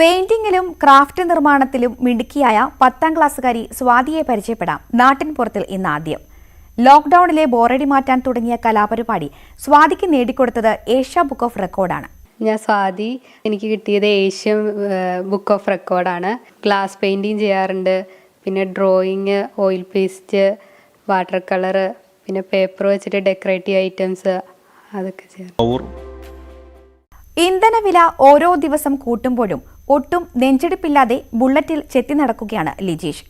പെയിന്റിംഗിലും craft നിർമ്മാണത്തിലും മിടുക്കിയായ പത്താം ക്ലാസ്സുകാരി സ്വാതിയെ പരിചയപ്പെടാം. നാട്ടിൻപുറത്തിൽ ഇന്ന് ആദ്യം. ലോക്ക്ഡൌണിലെ ബോറടി മാറ്റാൻ തുടങ്ങിയ കലാപരിപാടി സ്വാതിക്ക് നേടിക്കൊടുത്തത് ഏഷ്യ ബുക്ക് ഓഫ് റെക്കോർഡാണ്. ഞാൻ സ്വാതി എനിക്ക് കിട്ടിയത് ഏഷ്യൻ ബുക്ക് ഓഫ് റെക്കോർഡാണ്. ഗ്ലാസ് പെയിന്റിങ് ചെയ്യാറുണ്ട് പിന്നെ drawing oil paste water colour പിന്നെ പേപ്പർ വെച്ചിട്ട് ഡെക്കറേറ്റീവ് ഐറ്റംസ് അതൊക്കെ ചെയ്യാം ഇന്ധനവില ഓരോ ദിവസം കൂട്ടുമ്പോഴും ഒട്ടും നെഞ്ചെടുപ്പില്ലാതെ ബുള്ളറ്റിൽ ചെത്തി നടക്കുകയാണ് ലിജീഷ്.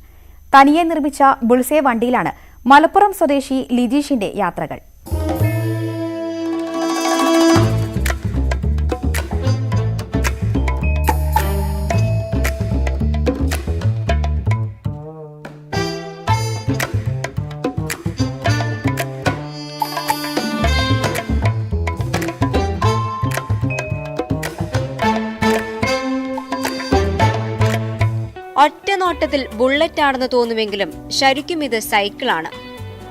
തനിയെ നിർമ്മിച്ച ബുൾസേ വണ്ടിയിലാണ് മലപ്പുറം സ്വദേശി ലിജീഷിന്റെ യാത്രകൾ. ഒറ്റ ബുള്ളറ്റാണെന്ന് തോന്നുമെങ്കിലും ശരിക്കും ഇത് സൈക്കിളാണ്.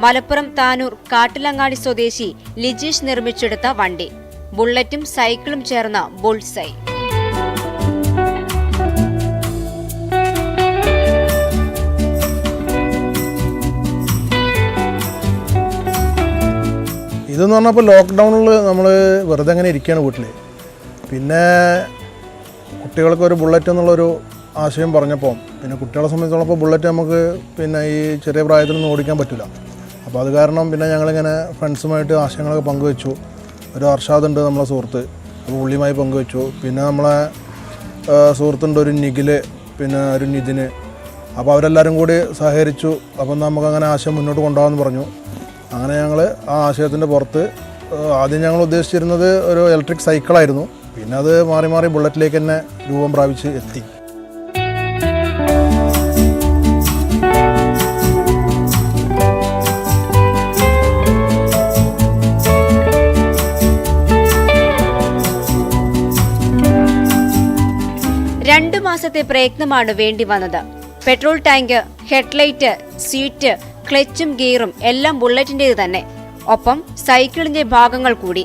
മലപ്പുറം താനൂർ കാട്ടിലങ്ങാടി സ്വദേശി ലിജീഷ് നിർമ്മിച്ചെടുത്ത വണ്ടി. ബുള്ളറ്റും സൈക്കിളും ചേർന്ന ബുൾസൈ. ഇതെന്ന് പറഞ്ഞപ്പോൾ ലോക്ക്ഡൗണിൽ നമ്മൾ വെറുതെ അങ്ങനെ ഇരിക്കുകയാണ് വീട്ടിൽ പിന്നെ കുട്ടികൾക്ക് ഒരു ബുള്ളറ്റ് എന്നുള്ളൊരു ആശയം പറഞ്ഞപ്പോൾ പിന്നെ കുട്ടികളെ സംബന്ധിച്ചോളം ഇപ്പോൾ ബുള്ളറ്റ് നമുക്ക് പിന്നെ ഈ ചെറിയ പ്രായത്തിലൊന്നും ഓടിക്കാൻ പറ്റില്ല. അപ്പോൾ അത് കാരണം പിന്നെ ഞങ്ങളിങ്ങനെ ഫ്രണ്ട്സുമായിട്ട് ആശയങ്ങളൊക്കെ പങ്കുവെച്ചു. ഒരു അർഷാദ് ഉണ്ട് നമ്മളെ സുഹൃത്ത് അപ്പോൾ പുള്ളിയുമായി പങ്കുവെച്ചു. പിന്നെ നമ്മളെ സുഹൃത്തുണ്ട് ഒരു നിഖിൽ പിന്നെ ഒരു നിതിന്. അപ്പോൾ അവരെല്ലാവരും കൂടി സഹകരിച്ചു. അപ്പം നമുക്കങ്ങനെ ആശയം മുന്നോട്ട് കൊണ്ടുപോകാമെന്ന് പറഞ്ഞു. അങ്ങനെ ഞങ്ങൾ ആ ആശയത്തിന്റെ പുറത്ത് ആദ്യം ഞങ്ങൾ ഉദ്ദേശിച്ചിരുന്നത് ഒരു ഇലക്ട്രിക് സൈക്കിളായിരുന്നു പിന്നെ അത് മാറി മാറി ബുള്ളറ്റിലേക്ക് തന്നെ രൂപം പ്രാപിച്ച് എത്തി. മാസത്തെ പ്രയത്നമാണ് വേണ്ടി വന്നത് പെട്രോൾ ടാങ്ക് ഹെഡ്ലൈറ്റ് സീറ്റ് ക്ലച്ചും ഗിയറും എല്ലാം ബുള്ളറ്റിന്റേത് തന്നെ. ഒപ്പം സൈക്കിളിന്റെ ഭാഗങ്ങൾ കൂടി.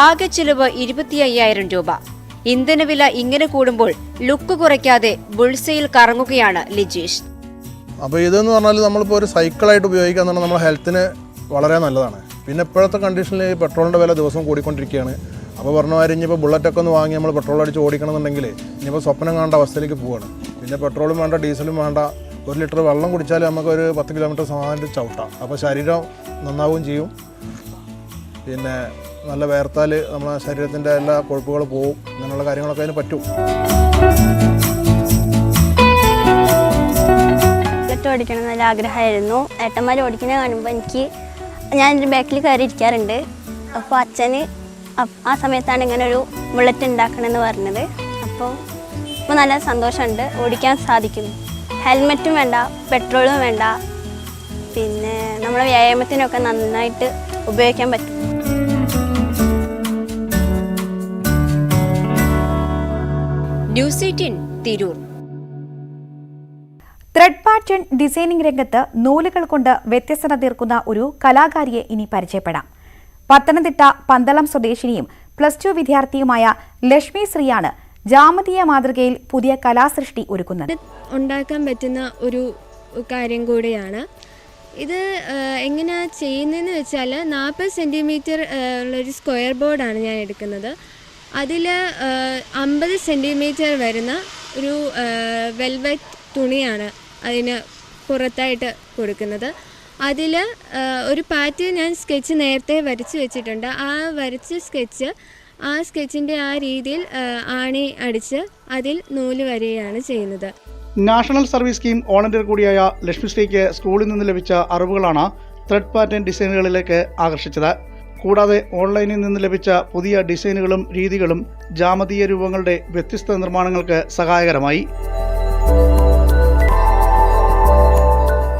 ആകെ ചിലവ് ഇരുപത്തി അയ്യായിരം രൂപ ഇന്ധനവില ഇങ്ങനെ കൂടുമ്പോൾ ലുക്ക് കുറയ്ക്കാതെ ബുൾസയിൽ കറങ്ങുകയാണ് ലിജീഷ്. അപ്പോൾ ഇതെന്ന് പറഞ്ഞാൽ നമ്മളിപ്പോൾ ഒരു സൈക്കിളായിട്ട് എന്ന് പറഞ്ഞാൽ നമ്മുടെ ഹെൽത്തിന് വളരെ നല്ലതാണ്. പിന്നെ ഇപ്പോഴത്തെ കണ്ടീഷനിൽ പെട്രോളിന്റെ വില ദിവസം കൂടിക്കൊണ്ടിരിക്കുകയാണ്. അപ്പോൾ പറഞ്ഞ മാതിരി ഇനിയിപ്പോൾ ബുള്ളറ്റൊക്കെ ഒന്ന് വാങ്ങി നമ്മൾ പെട്രോൾ അടിച്ച് ഓടിക്കണമെന്നുണ്ടെങ്കിൽ ഇനിയിപ്പോൾ സ്വപ്നം കാണേണ്ട അവസ്ഥയിലേക്ക് പോവുകയാണ് പിന്നെ പെട്രോളും വേണ്ട ഡീസലും വേണ്ട ഒരു ലിറ്റർ വെള്ളം കുടിച്ചാൽ നമുക്കൊരു പത്ത് കിലോമീറ്റർ സമാധാനത്തിൽ ചവിട്ടാം. അപ്പോൾ ശരീരം നന്നാവുകയും ചെയ്യും. പിന്നെ നല്ല വേർത്താൽ നമ്മളെ ശരീരത്തിന്റെ എല്ലാ കൊഴുപ്പുകളും പോവും. അങ്ങനെയുള്ള കാര്യങ്ങളൊക്കെ അതിന് പറ്റും. ഓടിക്കണം എന്നൊരു ആഗ്രഹമായിരുന്നു. ഏട്ടന്മാർ ഓടിക്കുന്നത് കാണുമ്പോൾ എനിക്ക് ഞാൻ ബാക്കിൽ കയറി ഇരിക്കാറുണ്ട് അപ്പോൾ അച്ഛന് ആ സമയത്താണ് ഇങ്ങനെ ഒരു ബുള്ളറ്റ് ഉണ്ടാക്കണമെന്ന് പറഞ്ഞത്. അപ്പോൾ ഇപ്പോൾ നല്ല സന്തോഷമുണ്ട്. ഓടിക്കാൻ സാധിക്കുന്നു. ഹെൽമെറ്റും വേണ്ട പെട്രോളും വേണ്ട. പിന്നെ നമ്മളെ വ്യായാമത്തിനൊക്കെ നന്നായിട്ട് ഉപയോഗിക്കാൻ പറ്റും. News eighteen Tirur thread pattern designing രംഗത്ത് നൂലുകൾ കൊണ്ട് വ്യത്യസ്തത തീർക്കുന്ന ഒരു കലാകാരിയെ ഇനി പരിചയപ്പെടാം. പത്തനംതിട്ട പന്തളം സ്വദേശിനിയും പ്ലസ് ടു വിദ്യാർത്ഥിയുമായ ലക്ഷ്മി ശ്രീയാണ് ജാമതീയ മാതൃകയിൽ പുതിയ കലാസൃഷ്ടി ഒരുക്കുന്നത്. ഉണ്ടാക്കാൻ പറ്റുന്ന ഒരു കാര്യം കൂടിയാണ്. ഇത് എങ്ങനെയാണ് ചെയ്യുന്നതെന്ന് വെച്ചാൽ നാൽപ്പത് സെന്റിമീറ്റർ ഉള്ളൊരു സ്ക്വയർ ബോർഡാണ് ഞാൻ എടുക്കുന്നത്. അതിൽ അമ്പത് സെന്റിമീറ്റർ വരുന്ന ഒരു വെൽവെറ്റ് തുണിയാണ് അതിന് പുറത്തായിട്ട് കൊടുക്കുന്നത്. അതിൽ ഒരു പാറ്റേൺ ഞാൻ സ്കെച്ച് നേരത്തെ വരച്ച് വെച്ചിട്ടുണ്ട്. ആ വരച്ച സ്കെച്ച് ആ സ്കെച്ചിന്റെ ആ രീതിയിൽ ആണി അടിച്ച് അതിൽ നൂൽ വരികയാണ് ചെയ്യുന്നത്. നാഷണൽ സർവീസ് സ്കീം വോളണ്ടിയർ കൂടിയായ ലക്ഷ്മിശ്രീക്ക് സ്കൂളിൽ നിന്ന് ലഭിച്ച അറിവുകളാണ് ത്രെഡ് പാറ്റേൺ ഡിസൈനുകളിലേക്ക് ആകർഷിച്ചത്. കൂടാതെ ഓൺലൈനിൽ നിന്ന് ലഭിച്ച പുതിയ ഡിസൈനുകളും രീതികളും ജാമതീയ രൂപങ്ങളുടെ വ്യത്യസ്ത നിർമ്മാണങ്ങൾക്ക് സഹായകരമായി.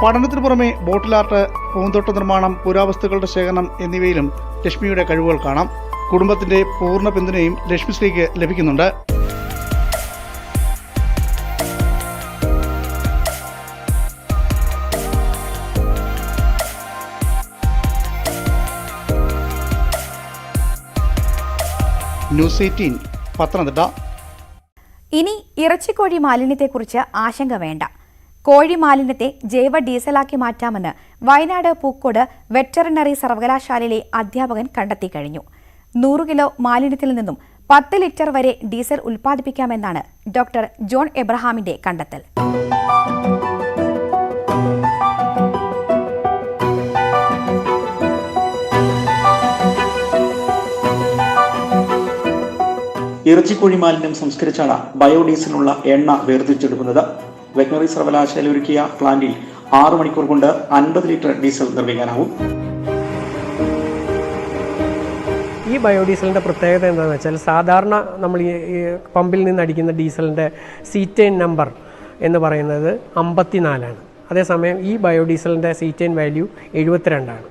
പഠനത്തിന് പുറമെ ബോട്ടിലാർട്ട് പൂന്തോട്ട നിർമ്മാണം പുരാവസ്തുക്കളുടെ ശേഖരണം എന്നിവയിലും ലക്ഷ്മിയുടെ കഴിവുകൾ കാണാം. കുടുംബത്തിന്റെ പൂർണ പിന്തുണയും ലക്ഷ്മിശ്രീക്ക് ലഭിക്കുന്നുണ്ട്. News eighteen Pathanamthitta. ഇനി ഇറച്ചിക്കോഴി മാലിന്യത്തെക്കുറിച്ച് ആശങ്ക വേണ്ട. കോഴി മാലിന്യത്തെ ജൈവ ഡീസലാക്കി മാറ്റാമെന്ന് വയനാട് പൂക്കോട് വെറ്ററിനറി സർവകലാശാലയിലെ അധ്യാപകൻ കണ്ടെത്തി കഴിഞ്ഞു. നൂറ് കിലോ മാലിന്യത്തിൽ നിന്നും പത്ത് ലിറ്റർ വരെ ഡീസൽ ഉൽപ്പാദിപ്പിക്കാമെന്നാണ് ഡോക്ടർ ജോൺ എബ്രഹാമിന്റെ കണ്ടെത്തൽ. ഇറച്ചിക്കോഴി മാലിന്യം സംസ്കരിച്ചാണ് ബയോഡീസലിനുള്ള എണ്ണ വേർതിരിച്ചെടുക്കുന്നത്. വെറ്റിനറി സർവകലാശാല ഒരുക്കിയ പ്ലാന്റിൽ ആറു മണിക്കൂർ കൊണ്ട് അൻപത് ലിറ്റർ ഡീസൽ നിർമ്മിക്കാനാവും. ഈ ബയോഡീസലിന്റെ പ്രത്യേകത എന്താണെന്ന് വെച്ചാൽ സാധാരണ നമ്മൾ ഈ പമ്പിൽ നിന്ന് അടിക്കുന്ന ഡീസലിന്റെ സീറ്റൈൻ നമ്പർ എന്ന് പറയുന്നത് അമ്പത്തിനാലാണ്. അതേസമയം ഈ ബയോഡീസലിന്റെ സീറ്റൈൻ വാല്യൂ എഴുപത്തിരണ്ടാണ്.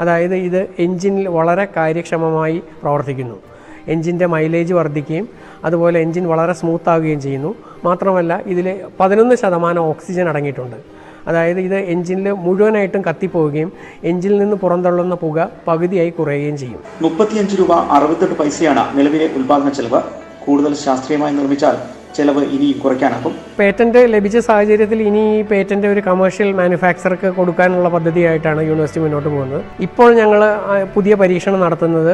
അതായത് ഇത് എൻജിനിൽ വളരെ കാര്യക്ഷമമായി പ്രവർത്തിക്കുന്നു. എൻജിന്റെ മൈലേജ് വർദ്ധിക്കുകയും അതുപോലെ എൻജിൻ വളരെ സ്മൂത്ത് ആവുകയും ചെയ്യുന്നു. മാത്രമല്ല ഇതിൽ പതിനൊന്ന് ശതമാനം ഓക്സിജൻ അടങ്ങിയിട്ടുണ്ട്. അതായത് ഇത് എൻജിനിൽ മുഴുവനായിട്ടും കത്തിപ്പോവുകയും എഞ്ചിനിൽ നിന്ന് പുറന്തള്ളുന്ന പുക പകുതിയായി കുറയുകയും ചെയ്യും. മുപ്പത്തിയഞ്ച് രൂപ അറുപത്തെട്ട് പൈസയാണ് നിലവിലെ ഉൽപാദന ചെലവ്. കൂടുതൽ ശാസ്ത്രീയമായി നിർമ്മിച്ചാൽ ചെലവ് കുറയ്ക്കാൻ കുറയ്ക്കാനാകും പേറ്റന്റ് ലഭിച്ച സാഹചര്യത്തിൽ ഇനി ഈ പേറ്റന്റ് ഒരു കമേഴ്ഷ്യൽ മാനുഫാക്ചർക്ക് കൊടുക്കാനുള്ള പദ്ധതിയായിട്ടാണ് യൂണിവേഴ്സിറ്റി മുന്നോട്ട് പോകുന്നത്. ഇപ്പോൾ ഞങ്ങൾ പുതിയ പരീക്ഷണം നടത്തുന്നത്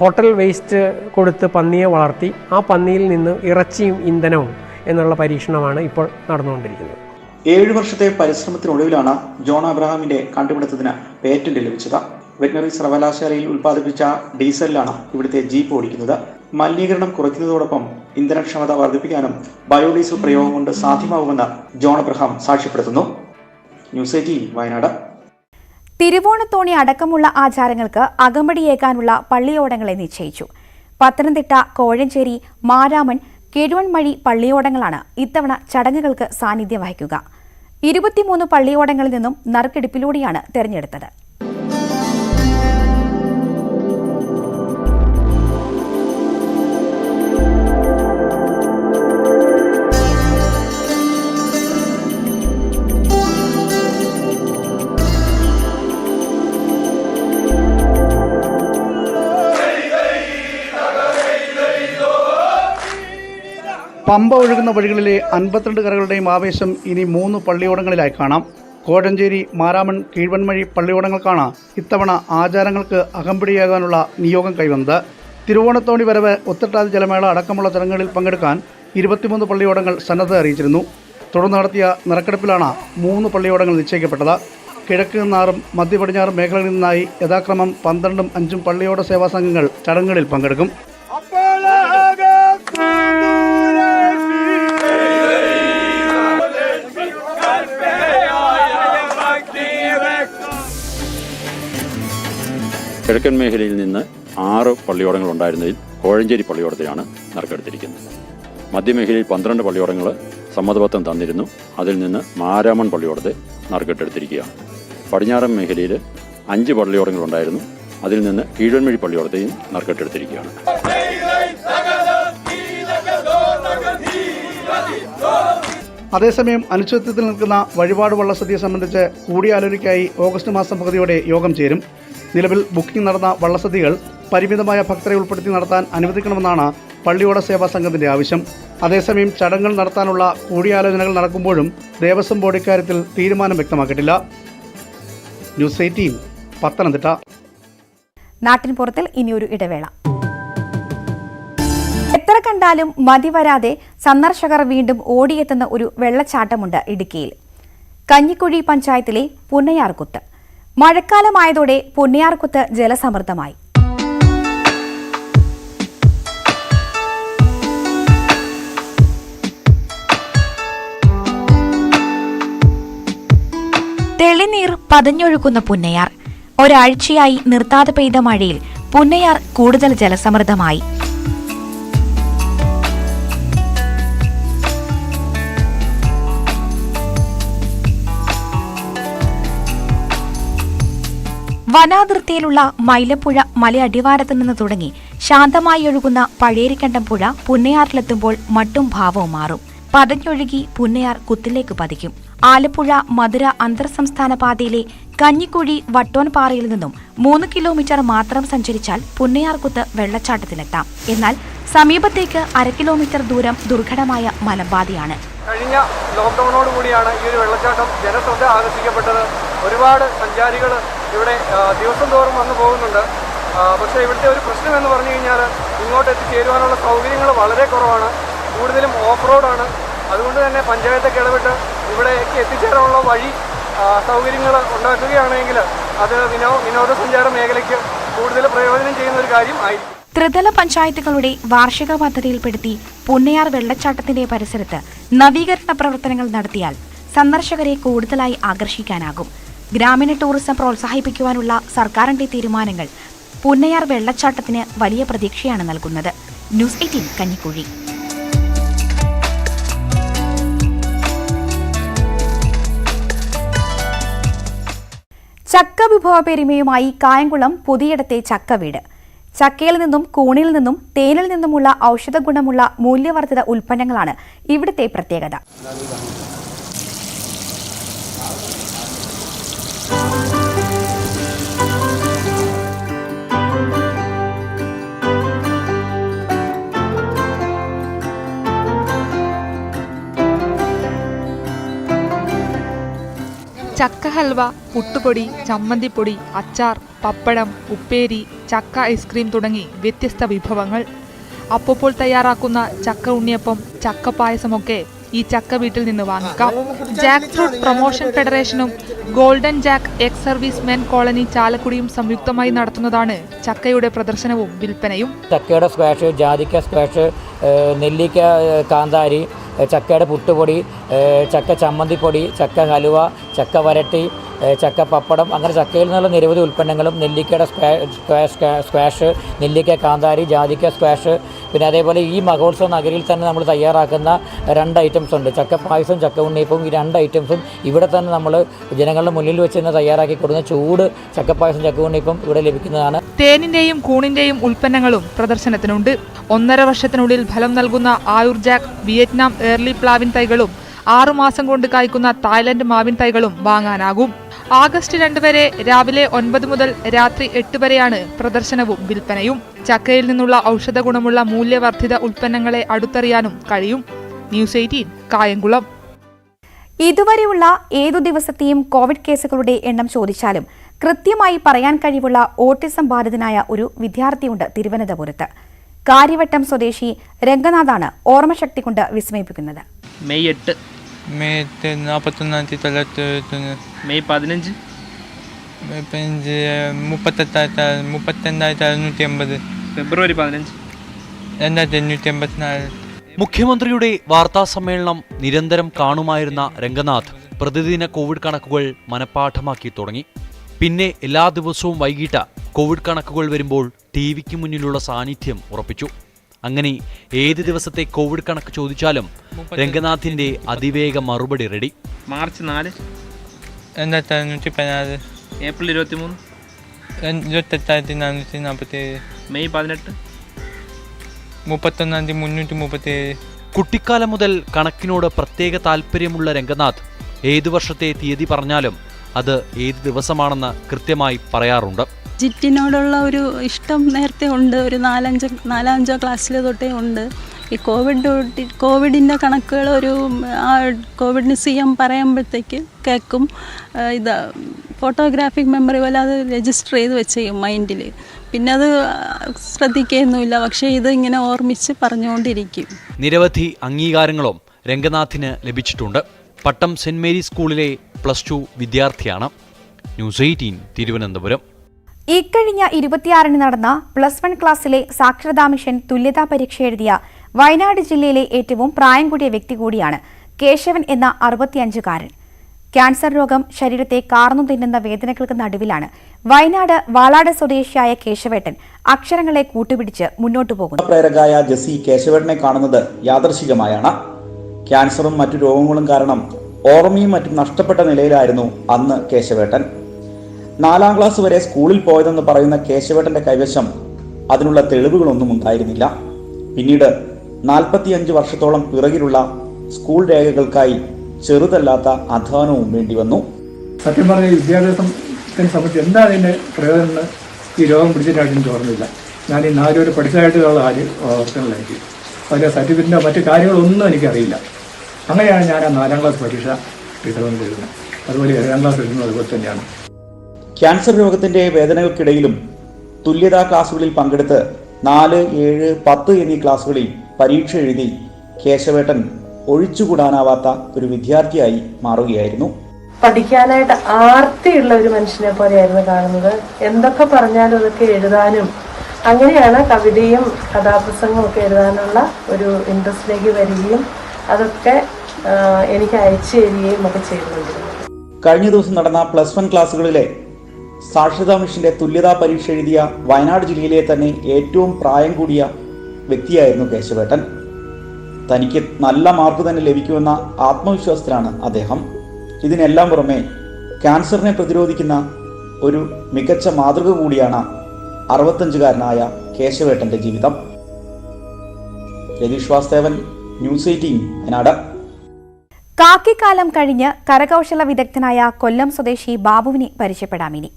ഹോട്ടൽ വേസ്റ്റ് കൊടുത്ത് പന്നിയെ വളർത്തി ആ പന്നിയിൽ നിന്ന് ഇറച്ചിയും ഇന്ധനവും എന്നുള്ള പരീക്ഷണമാണ് ഇപ്പോൾ നടന്നുകൊണ്ടിരിക്കുന്നത്. ഏഴു വർഷത്തെ പരിശ്രമത്തിനൊടുവിലാണ് ജോൺ അബ്രഹാമിന്റെ കണ്ടുപിടുത്തത്തിന് പേറ്റന്റ് ലഭിച്ചത്. വെറ്റിനറി സർവകലാശാലയിൽ ഉൽപ്പാദിപ്പിച്ച ഡീസലിലാണ് ഇവിടുത്തെ ജീപ്പ് ഓടിക്കുന്നത്. മലിനീകരണം കുറയ്ക്കുന്നതോടൊപ്പം ഇന്ധനക്ഷമത വർദ്ധിപ്പിക്കാനും ബയോഡീസൽ പ്രയോഗം കൊണ്ട് സാധ്യമാവുമെന്ന് ജോൺ അബ്രഹാം സാക്ഷ്യപ്പെടുത്തുന്നു. News eighteen Wayanad. തിരുവോണത്തോണി അടക്കമുള്ള ആചാരങ്ങൾക്ക് അകമ്പടിയേക്കാനുള്ള പള്ളിയോടങ്ങളെ നിശ്ചയിച്ചു. പത്തനംതിട്ട കോഴഞ്ചേരി മാരാമൻ കിഴുവൺമഴി പള്ളിയോടങ്ങളാണ് ഇത്തവണ ചടങ്ങുകൾക്ക് സാന്നിധ്യം വഹിക്കുക. ഇരുപത്തിമൂന്ന് പള്ളിയോടങ്ങളിൽ നിന്നും നറുക്കെടുപ്പിലൂടെയാണ് തെരഞ്ഞെടുത്തത്. പമ്പ ഒഴുകുന്ന വഴികളിലെ അൻപത്തിരണ്ട് കരകളുടെയും ആവേശം ഇനി മൂന്ന് പള്ളിയോടങ്ങളിലായി കാണാം. കോഴഞ്ചേരി മാരാമൺ കീഴ്വൻമഴി പള്ളിയോടങ്ങൾക്കാണ് ഇത്തവണ ആചാരങ്ങൾക്ക് അകമ്പടിയാകാനുള്ള നിയോഗം കൈവന്നത്. തിരുവോണത്തോണി വരവ് ഒത്തിട്ടാതി ജലമേള അടക്കമുള്ള ചടങ്ങുകളിൽ പങ്കെടുക്കാൻ ഇരുപത്തിമൂന്ന് പള്ളിയോടങ്ങൾ സന്നദ്ധത അറിയിച്ചിരുന്നു. തുടർന്ന് നടത്തിയ നറുക്കെടുപ്പിലാണ് മൂന്ന് പള്ളിയോടങ്ങൾ നിശ്ചയിക്കപ്പെട്ടത്. കിഴക്ക് നിന്നാറും മധ്യ പടിഞ്ഞാറും മേഖലകളിൽ നിന്നായി യഥാക്രമം പന്ത്രണ്ടും അഞ്ചും പള്ളിയോട സേവാ സംഘങ്ങൾ ചടങ്ങുകളിൽ പങ്കെടുക്കും. കിഴക്കൻ മേഖലയിൽ നിന്ന് ആറ് പള്ളിയോടങ്ങൾ ഉണ്ടായിരുന്നതിൽ കോഴഞ്ചേരി പള്ളിയോടത്തെയാണ് നറുക്കെടുത്തിരിക്കുന്നത്. മധ്യമേഖലയിൽ പന്ത്രണ്ട് പള്ളിയോടങ്ങൾ സമ്മതപത്രം തന്നിരുന്നു. അതിൽ നിന്ന് മാരാമൺ പള്ളിയോടത്തെ നറുക്കെട്ടെടുത്തിരിക്കുകയാണ്. പടിഞ്ഞാറൻ മേഖലയിൽ അഞ്ച് പള്ളിയോടങ്ങൾ ഉണ്ടായിരുന്നു അതിൽ നിന്ന് കീഴൻമഴി പള്ളിയോടത്തെയും നറുക്കെട്ടെടുത്തിരിക്കുകയാണ്. അതേസമയം അനിശ്ചിതത്വത്തിൽ നിൽക്കുന്ന വഴിപാട് വള്ളസദ്യ സംബന്ധിച്ച് കൂടിയാലോചനയ്ക്കായി ഓഗസ്റ്റ് മാസം പകുതിയോടെ യോഗം ചേരും. നിലവിൽ ബുക്കിംഗ് നടന്ന വള്ളസദ്യകൾ പരിമിതമായ ഭക്തരെ ഉൾപ്പെടുത്തി നടത്താൻ അനുവദിക്കണമെന്നാണ് പള്ളിയോട സേവാ സംഘത്തിന്റെ ആവശ്യം. അതേസമയം ചടങ്ങുകൾ നടത്താനുള്ള കൂടിയാലോചനകൾ നടക്കുമ്പോഴും ദേവസ്വം ബോർഡ് ഇക്കാര്യത്തിൽ തീരുമാനം വ്യക്തമാക്കിയിട്ടില്ല. News eighteen Pathanamthitta. നാട്ടിൻപുറത്തിൽ ഇനിയൊരു ഇടവേള. കണ്ടാലും മതി വരാതെ സന്ദർശകർ വീണ്ടും ഓടിയെത്തുന്ന ഒരു വെള്ളച്ചാട്ടമുണ്ട് ഇടുക്കിയിൽ. കഞ്ഞിക്കുഴി പഞ്ചായത്തിലെ പുന്നയാർകുത്ത്. മഴക്കാലമായതോടെ പുന്നയാർകുത്ത് ജലസമൃദ്ധമായി. തെളിനീർ പതഞ്ഞൊഴുക്കുന്ന പുന്നയാർ. ഒരാഴ്ചയായി നിർത്താതെ പെയ്ത മഴയിൽ പുന്നയാർ കൂടുതൽ ജലസമൃദ്ധമായി. വനാതിർത്തിയിലുള്ള മൈലപ്പുഴ മലയടിവാരത്തു നിന്ന് തുടങ്ങി ശാന്തമായി ഒഴുകുന്ന പഴേരിക്കണ്ടം പുഴ പുന്നയാറിലെത്തുമ്പോൾ മട്ടും ഭാവവും മാറും. പതഞ്ഞൊഴുകി പുന്നയാർ കുത്തിലേക്ക് പതിക്കും. ആലപ്പുഴ മധുര അന്തർ സംസ്ഥാന പാതയിലെ കഞ്ഞിക്കുഴി വട്ടോൻപാറയിൽ നിന്നും മൂന്ന് കിലോമീറ്റർ മാത്രം സഞ്ചരിച്ചാൽ പുന്നയാർകുത്ത് വെള്ളച്ചാട്ടത്തിലെത്താം. എന്നാൽ സമീപത്തേക്ക് അര കിലോമീറ്റർ ദൂരം ദുർഘടമായ മലമ്പാതയാണ്. കഴിഞ്ഞ ലോക്ക്ഡൗണോട് കൂടിയാണ് ഈ ഒരു വെള്ളച്ചാട്ടം ജനശ്രദ്ധ ആകർഷിക്കപ്പെട്ടത്. ഒരുപാട് സഞ്ചാരികൾ ഇവിടെ ദിവസം തോറും വന്നു പോകുന്നുണ്ട്. പക്ഷേ ഇവിടുത്തെ ഒരു പ്രശ്നം എന്ന് പറഞ്ഞു കഴിഞ്ഞാൽ ഇങ്ങോട്ട് എത്തിച്ചേരുവാനുള്ള സൗകര്യങ്ങൾ വളരെ കുറവാണ്. കൂടുതലും ഓഫ് റോഡാണ് അതുകൊണ്ട് തന്നെ പഞ്ചായത്തൊക്കെ ഇടപെട്ട് ഇവിടേക്ക് എത്തിച്ചേരാനുള്ള വഴി സൗകര്യങ്ങൾ ഉണ്ടാക്കുകയാണെങ്കിൽ അത് വിനോ വിനോദസഞ്ചാര മേഖലയ്ക്ക് കൂടുതൽ പ്രയോജനം ചെയ്യുന്ന ഒരു കാര്യം ആയിരിക്കും. ത്രിതല പഞ്ചായത്തുകളുടെ വാർഷിക പദ്ധതിയിൽപ്പെടുത്തി പുന്നയാർ വെള്ളച്ചാട്ടത്തിന്റെ പരിസരത്ത് നവീകരണ പ്രവർത്തനങ്ങൾ നടത്തിയാൽ സന്ദർശകരെ കൂടുതലായി ആകർഷിക്കാനാകും. ഗ്രാമീണ ടൂറിസം പ്രോത്സാഹിപ്പിക്കുവാനുള്ള സർക്കാരിന്റെ തീരുമാനങ്ങൾ പുന്നയാർ വെള്ളച്ചാട്ടത്തിന് വലിയ പ്രതീക്ഷയാണ് നൽകുന്നത്. News eighteen Kanjikuzhi. ചക്ക വിഭവ പെരുമയുമായി കായംകുളം പുതിയിടത്തെ ചക്ക വീട്. ചക്കയിൽ നിന്നും കൂണിൽ നിന്നും തേനിൽ നിന്നുമുള്ള ഔഷധ ഗുണമുള്ള മൂല്യവർദ്ധിത ഉൽപ്പന്നങ്ങളാണ് ഇവിടുത്തെ പ്രത്യേകത. ചക്ക ഹൽവ പുട്ടുപൊടി ചമ്മന്തിപ്പൊടി അച്ചാർ പപ്പടം ഉപ്പേരി ചക്ക ഐസ്ക്രീം തുടങ്ങി വ്യത്യസ്ത വിഭവങ്ങൾ. അപ്പോൾ തയ്യാറാക്കുന്ന ചക്ക ഉണ്ണിയപ്പം ചക്ക പായസമൊക്കെ ഈ ചക്ക വീട്ടിൽ നിന്ന് വാങ്ങിക്കാം. Jackfruit promotion ഫെഡറേഷനും golden jack ex servicemen colony ചാലക്കുടിയും സംയുക്തമായി നടത്തുന്നതാണ് ചക്കയുടെ പ്രദർശനവും വിൽപ്പനയും. ചക്കയുടെ സ്ക്വാഷ് ജാതിക്ക സ്ക്വാഷ് നെല്ലിക്ക കാന്താരി ചക്കയുടെ പുട്ടുപൊടി ചക്ക ചമ്മന്തിപ്പൊടി ചക്ക ഹലുവ ചക്ക വരട്ടി ചക്ക പപ്പടം അങ്ങനെ ചക്കയിൽ നിന്നുള്ള നിരവധി ഉൽപ്പന്നങ്ങളും നെല്ലിക്കയുടെ സ്ക്വാ സ്ക്വാ- സ്ക്വാ- സ്ക്വാഷ് നെല്ലിക്ക കാന്താരി ജാതിക്ക സ്ക്വാഷ് പിന്നെ അതേപോലെ ഈ മഹോത്സവ നഗരിയിൽ തന്നെ നമ്മൾ തയ്യാറാക്കുന്ന രണ്ട് ഐറ്റംസ് ഉണ്ട്. ചക്ക പായസം ചക്ക ഉണ്ണിയപ്പവും ഈ രണ്ട് ഐറ്റംസും ഇവിടെ തന്നെ നമ്മൾ ജനങ്ങളുടെ മുന്നിൽ വെച്ച് തന്നെ തയ്യാറാക്കി കൊടുക്കുന്ന ചൂട് ചക്ക പായസം ചക്ക ഉണ്ണിയപ്പം ഇവിടെ ലഭിക്കുന്നതാണ്. തേനിന്റെയും കൂണിന്റെയും ഉൽപ്പന്നങ്ങളും പ്രദർശനത്തിനുണ്ട്. ഒന്നര വർഷത്തിനുള്ളിൽ ഫലം നൽകുന്ന ആയുർജാക് വിയറ്റ്നാം ഏർലി പ്ലാവിൻ തൈകളും ആറുമാസം കൊണ്ട് കായ്ക്കുന്ന തായ്ലൻഡ് മാവിൻ തൈകളും വാങ്ങാനാകും. ആഗസ്റ്റ് രണ്ട് വരെ രാവിലെ ഒൻപത് മുതൽ രാത്രി എട്ട് വരെയാണ് പ്രദർശനവും വിൽപ്പനയും. ചക്കയിൽ നിന്നുള്ള ഔഷധ ഗുണമുള്ള മൂല്യവർദ്ധിത ഉൽപ്പന്നങ്ങളെ അടുത്തറിയാനും കഴിയും. News eighteen Kayamkulam. ഇതുവരെയുള്ള ഏതു ദിവസത്തെയും കോവിഡ് കേസുകളുടെ എണ്ണം ചോദിച്ചാലും കൃത്യമായി പറയാൻ കഴിവുള്ള ഓട്ടിസം ബാധിതനായ ഒരു വിദ്യാർത്ഥിയുണ്ട് തിരുവനന്തപുരത്ത്. കാര്യവട്ടം സ്വദേശി രംഗനാഥാണ് ഓർമ്മശക്തി കൊണ്ട് വിസ്മയിപ്പിക്കുന്നത്. മെയ് എട്ട്. മെയ് നാൽപ്പത്തൊന്നാം തീയതി തൊള്ളായിരത്തി മെയ് പതിനഞ്ച്. മെയ് പതിനഞ്ച് മുപ്പത്തെട്ടായിരത്തി മുപ്പത്തിരണ്ടായിരത്തി അറുന്നൂറ്റി എൺപത് ഫെബ്രുവരി പതിനഞ്ച്. രണ്ടായിരത്തി അഞ്ഞൂറ്റി എൺപത്തിനാല് മുഖ്യമന്ത്രിയുടെ വാർത്താ സമ്മേളനം നിരന്തരം കാണുമായിരുന്ന രംഗനാഥ് പ്രതിദിന കോവിഡ് കണക്കുകൾ മനഃപ്പാഠമാക്കി തുടങ്ങി. പിന്നെ എല്ലാ ദിവസവും വൈകിട്ട് കോവിഡ് കണക്കുകൾ വരുമ്പോൾ ടി വിക്ക് മുന്നിലുള്ള സാന്നിധ്യം ഉറപ്പിച്ചു. അങ്ങനെ ഏത് ദിവസത്തെ കോവിഡ് കണക്ക് ചോദിച്ചാലും രംഗനാഥിന്റെ അതിവേഗ മറുപടി റെഡി മാർച്ച് നാല്. രണ്ടായിരത്തി പതിനാറ്? ഏപ്രിൽ ഇരുപത്തി മൂന്ന് ഇരുപത്തെട്ടായിരത്തി നാനൂറ്റി നാൽപ്പത്തി ഏഴ് മെയ് പതിനെട്ട്. മുപ്പത്തൊന്നാം തീയതി മുന്നൂറ്റി മുപ്പത്തി ഏഴ് കുട്ടിക്കാലം മുതൽ കണക്കിനോട് പ്രത്യേക താല്പര്യമുള്ള രംഗനാഥ് ഏതു വർഷത്തെ തീയതി പറഞ്ഞാലും അത് ഏത് ദിവസമാണെന്ന് കൃത്യമായി പറയാറുണ്ട്. ജിറ്റിനോടുള്ള ഒരു ഇഷ്ടം നേരത്തെ ഉണ്ട്. ഒരു നാലഞ്ച് നാലഞ്ചോ ക്ലാസ്സിൽ തൊട്ടേ ഉണ്ട്. ഈ കോവിഡ് കോവിഡിന്റെ കണക്കുകൾ ഒരു ആ കോവിഡിന് സി എം പറയുമ്പോഴത്തേക്ക് കേൾക്കും ഇത് ഫോട്ടോഗ്രാഫിക് മെമ്മറി പോലെ അത് രജിസ്റ്റർ ചെയ്ത് വെച്ചേക്കും മൈൻഡിൽ പിന്നെ അത് ശ്രദ്ധിക്കുകയൊന്നുമില്ല പക്ഷേ ഇത് ഇങ്ങനെ ഓർമ്മിച്ച് പറഞ്ഞുകൊണ്ടിരിക്കും. നിരവധി അംഗീകാരങ്ങളും രംഗനാഥിന് ലഭിച്ചിട്ടുണ്ട്. പട്ടം സെന്റ് മേരി സ്കൂളിലെ പ്ലസ് ടു വിദ്യാർത്ഥിയാണ്. News eighteen Thiruvananthapuram. ഇക്കഴിഞ്ഞ ഇരുപത്തിയാറിന് നടന്ന പ്ലസ് വൺ ക്ലാസ്സിലെ സാക്ഷരതാ മിഷൻ തുല്യതാ പരീക്ഷ എഴുതിയ വയനാട് ജില്ലയിലെ ഏറ്റവും പ്രായം കൂടിയ വ്യക്തി കൂടിയാണ് കേശവൻ എന്ന അറുപത്തിയഞ്ചുകാരൻ. ക്യാൻസർ രോഗം ശരീരത്തെ കാർന്നു തിന്നുന്ന വേദനകൾക്ക് നടുവിലാണ് വയനാട് വാളാട് സ്വദേശിയായ കേശവേട്ടൻ അക്ഷരങ്ങളെ കൂട്ടുപിടിച്ച് മുന്നോട്ടു പോകുന്നു പ്രേരകായ ജെസ്സി കേശവേട്ടനെ കാണുന്നത് യാദർശികമായാണ്. ക്യാൻസറും മറ്റു രോഗങ്ങളും കാരണം ഓർമ്മയും മറ്റും നഷ്ടപ്പെട്ട നിലയിലായിരുന്നു അന്ന് കേശവേട്ടൻ. നാലാം ക്ലാസ് വരെ സ്കൂളിൽ പോയതെന്ന് പറയുന്ന കേശവേട്ടന്റെ കൈവശം അതിനുള്ള തെളിവുകളൊന്നും ഉണ്ടായിരുന്നില്ല. പിന്നീട് നാൽപ്പത്തിയഞ്ച് വർഷത്തോളം പിറകിലുള്ള സ്കൂൾ രേഖകൾക്കായി ചെറുതല്ലാത്ത അധ്വാനവും വേണ്ടി വന്നു. സത്യം പറഞ്ഞ വിദ്യാഭ്യാസത്തിന് സംബന്ധിച്ച് എന്താണ് ഇതിന്റെ പ്രയോജനം ഈ രോഗം പിടിച്ചിട്ടായിട്ട് എനിക്ക് ഓർമ്മയില്ല ഞാൻ ഈ നാല് വരെ പഠിച്ചതായിട്ടുള്ള കാര്യം ഓർക്കുന്നില്ല അതിന്റെ സർട്ടിഫിക്കറ്റിന്റെ മറ്റു കാര്യങ്ങളൊന്നും എനിക്കറിയില്ല. അങ്ങനെയാണ് ഞാൻ ആ നാലാം ക്ലാസ് പരീക്ഷ കിട്ടുമെന്ന് എഴുതുന്നത് അതുപോലെ ഏഴാം ക്ലാസ് എഴുതുന്നത് അതുപോലെ തന്നെയാണ്. ക്യാൻസർ രോഗത്തിന്റെ വേദനകൾക്കിടയിലും തുല്യതാ ക്ലാസുകളിൽ പങ്കെടുത്ത് നാല് ഏഴ് പത്ത് എന്നീ ക്ലാസുകളിൽ പരീക്ഷ എഴുതി കേശവേട്ടൻ ഒഴിച്ചുകൂടാനാവാത്ത ഒരു വിദ്യാർത്ഥിയായി മാറുകയായിരുന്നു. പഠിക്കാനായിട്ട് ആർത്തിയുള്ള ഒരു മനുഷ്യനെ പോലെയായിരുന്നു കാണുന്നത്. എന്തൊക്കെ പറഞ്ഞാലും അതൊക്കെ എഴുതാനും അങ്ങനെയാണ് കവിതയും കഥാപ്രസംഗവും ഒക്കെ എഴുതാനുള്ള ഒരു ഇൻട്രസ്റ്റിലേക്ക് വരികയും അതൊക്കെ എനിക്ക് അയച്ചു തരികയും ഒക്കെ ചെയ്തുകൊണ്ടിരുന്നു കഴിഞ്ഞ ദിവസം നടന്ന പ്ലസ് വൺ ക്ലാസ്സുകളിലെ സാക്ഷരതാ മിഷന്റെ തുല്യതാ പരീക്ഷ എഴുതിയ വയനാട് ജില്ലയിലെ തന്നെ ഏറ്റവും പ്രായം കൂടിയ വ്യക്തിയായിരുന്നു കേശവേട്ടൻ. തനിക്ക് നല്ല മാർക്ക് തന്നെ ലഭിക്കുമെന്ന ആത്മവിശ്വാസത്തിലാണ് അദ്ദേഹം. ഇതിനെല്ലാം പുറമെ ക്യാൻസറിനെ പ്രതിരോധിക്കുന്ന ഒരു മികച്ച മാതൃക കൂടിയാണ് അറുപത്തഞ്ചുകാരനായ കേശവേട്ടന്റെ ജീവിതം. Ratheesh Vasthevan news eighteen Wayanad. കാക്കിക്കാലം കഴിഞ്ഞ് കരകൗശല വിദഗ്ധനായ കൊല്ലം സ്വദേശി ബാബുവിനെ പരിചയപ്പെടാം ഇനി.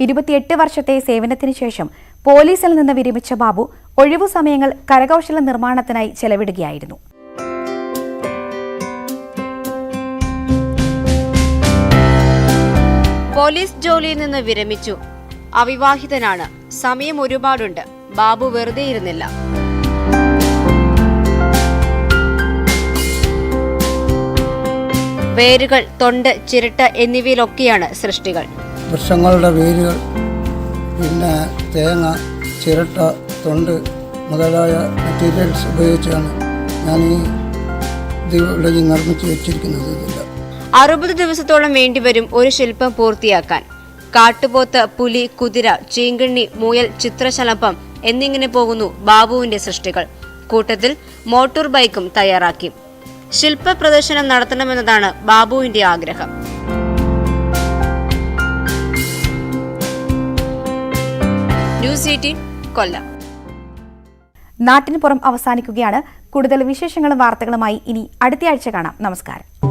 ഇരുപത്തിയെട്ട് വർഷത്തെ സേവനത്തിന് ശേഷം പോലീസിൽ നിന്ന് വിരമിച്ച ബാബു ഒഴിവു സമയങ്ങൾ കരകൗശല നിർമ്മാണത്തിനായി ചെലവിടുകയായിരുന്നു. പോലീസ് ജോലിയിൽ നിന്ന് വിരമിച്ചു. അവിവാഹിതനാണ്. സമയം ഒരുപാടുണ്ട്. ബാബു വെറുതെ ഇരുന്നില്ല. വേരുകൾ തൊണ്ട് ചിരട്ട എന്നിവയിലൊക്കെയാണ് സൃഷ്ടികൾ. വൃക്ഷങ്ങളുടെ വേരുകൾ പിന്നെ തേങ്ങ ചിരട്ട തൊണ്ട് മുതലായ മെറ്റീരിയൽസ് ഉപയോഗിച്ചാണ് ഞാൻ ഈ ദിവസം നിർമ്മിച്ച് വെച്ചിരിക്കുന്നത് അറുപത് ദിവസത്തോളം വേണ്ടിവരും ഒരു ശില്പം പൂർത്തിയാക്കാൻ. കാട്ടുപോത്ത് പുലി കുതിര ചീങ്കണ്ണി മുയൽ ചിത്രശലഭം എന്നിങ്ങനെ പോകുന്നു ബാബുവിന്റെ സൃഷ്ടികൾ. കൂട്ടത്തിൽ മോട്ടോർ ബൈക്കും തയ്യാറാക്കി. ശില്പ പ്രദർശനം നടത്തണമെന്നതാണ് ബാബുവിന്റെ ആഗ്രഹം. News eighteen Kollam. നാട്ടിന് പുറം അവസാനിക്കുകയാണ്. കൂടുതൽ വിശേഷങ്ങളും വാർത്തകളുമായി ഇനി അടുത്തയാഴ്ച കാണാം. നമസ്കാരം.